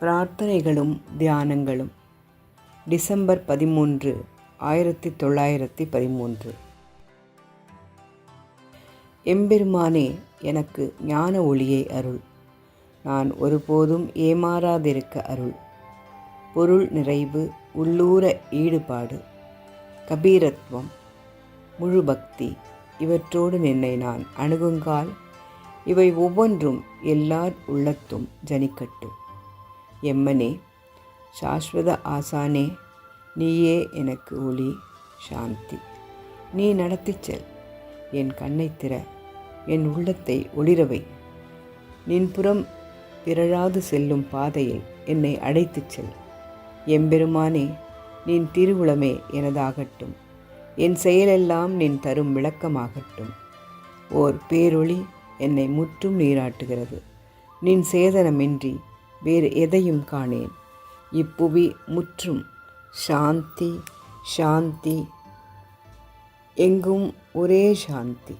பிரார்த்தனைகளும் தியானங்களும். December பதிமூன்று ஆயிரத்தி தொள்ளாயிரத்தி பதிமூன்று. எம்பெருமானே எனக்கு ஞான ஒளியை அருள். நான் ஒருபோதும் ஏமாறாதிருக்க அருள். பொருள் நிறைவு உள்ளூர ஈடுபாடு கபீரத்வம் முழு பக்தி இவற்றோடு நின்னை நான் அணுகுங்கால் இவை ஒவ்வொன்றும் எல்லார் உள்ளத்தும் ஜனிக்கட்டும். எம்மனே சாஸ்வத ஆசானே நீயே எனக்கு ஒளி சாந்தி. நீ நடத்திச் செல் என் கண்ணைத் திற என் உள்ளத்தை ஒளிரவை நின்புறம் பிறழாது செல்லும் பாதையில் என்னை அழைத்துச் செல். எம்பெருமானே நின் திருவுளமே எனதாகட்டும். என் செயலெல்லாம் நின் தரும் விளக்கமாகட்டும். ஓர் பேரொளி என்னை முற்றும் நீராட்டுகிறது. நின் சேதனமின்றி வேறு எதையும் காணேன். இப்புவி முற்றும் சாந்தி சாந்தி எங்கும் ஒரே சாந்தி.